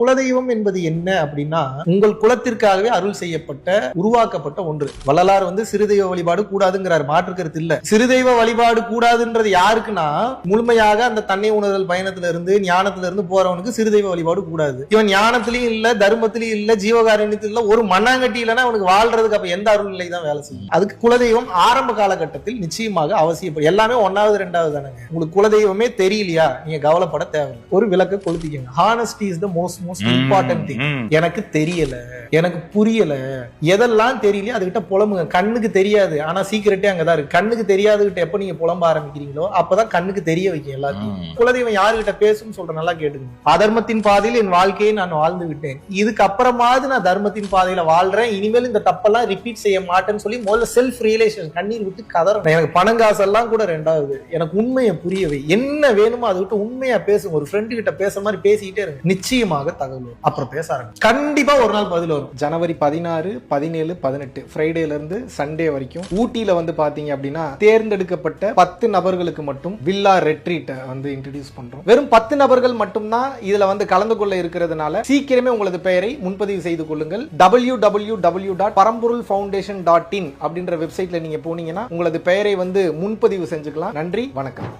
குலதெய்வம் என்பது என்ன அப்படின்னா உங்கள் குலத்திற்காகவே அருள் செய்யப்பட்ட உருவாக்கப்பட்ட ஒன்று. வள்ளலார் வந்து சிறுதெய்வ வழிபாடு கூடாதுங்கிறார் மாற்று கருத்து இல்ல. சிறுதெய்வ வழிபாடு கூடாதுன்றது யாருக்குன்னா முழுமையாக அந்த தன்னை உணர்தல் பயணத்துல இருந்து ஞானத்துல இருந்து போறவனுக்கு சிறுதெய்வ வழிபாடு கூடாது. இவன் ஞானத்திலயும் இல்ல தர்மத்திலயும் இல்ல ஜீவகாரண்யத்திலும் இல்ல ஒரு மண்ணாங்கட்டி இல்லைன்னா அவனுக்கு வாழ்றதுக்கு அப்ப எந்த அருள் நிலை தான் வேலை செய்யும். அதுக்கு குலதெய்வம் ஆரம்ப காலகட்டத்தில் நிச்சயமாக அவசியப்படும். எல்லாமே ஒன்னாவது ரெண்டாவது தானங்க. உங்களுக்கு குலதெய்வமே தெரியலையா? நீங்க கவலைப்பட தேவையில்லை. ஒரு விளக்க கொளுத்திக்கங்க. Honesty is the most most important thing. எனக்கு தெரியல எனக்கு புரியல. எதெல்லாம் தெரியலையோ அதுகிட்ட புலம்புங்க. கண்ணுக்கு தெரியாது. ஆனா சீக்கிரட்டே அங்கதான் இருக்கு. கண்ணுக்கு தெரியாதுகிட்ட எப்ப நீங்க புலம்ப ஆரம்பிக்கிறீங்களோ அப்பதான் கண்ணுக்கு தெரிய வைக்கும் எல்லாத்தையும். குலதெய்வம் யாருகிட்ட பேசும் சொல்ற நல்லா கேட்டுங்க அதர்மத்தின் பாதையில் என் வாழ்க்கையை நான் வாழ்ந்து விட்டேன். இதுக்கு அப்புறமாவது நான் தர்மத்தின் பாதையில வாழ்றேன். இனிமேல் இந்த தப்பெல்லாம் ரிப்பீட் செய்ய மாட்டேன்னு சொல்லி முதல்ல செல்ஃப் ரியலைசேஷன் கண்ணீர் விட்டு கதறேன் எனக்கு பணம் காசெல்லாம் கூட ரெண்டாவது. எனக்கு உண்மையை புரியவை. என்ன வேணுமோ அதை விட்டு உண்மையா பேசுங்க. ஒரு ஃப்ரெண்டு கிட்ட பேசுற மாதிரி பேசிக்கிட்டே இருங்க. நிச்சயமாக தகவல். வரும் அப்புறம் பேச ஆரம்பிச்சு. கண்டிப்பா ஒரு நாள் பதில் வரும். ஜனவரி பதினாறு பதினேழு பதினெட்டு. ஃப்ரைடேல இருந்து சண்டே வரைக்கும் ஊட்டியில வந்து பாத்தீங்க அப்படின்னா தேர்ந்தெடுக்கப்பட்ட பத்து நபர்களுக்கு மட்டும் வில்லா ரெட்ரீட்டை வந்து இன்ட்ரடியூஸ் பண்றோம். வெறும் பத்து நபர்கள் மட்டும்தான் இதுல வந்து கலந்து கொள்ள இருக்கிறதுனால சீக்கிரமே உங்களது பெயரை முன்பதிவு செய்து கொள்ளுங்கள். W W W dot Paramporul foundation dot in அப்படின்ற வெப்சைட்ல நீங்க போனீங்கன்னா உங்களது பெயரை வந்து முன்பதிவு செஞ்சுக்கலாம். நன்றி வணக்கம்.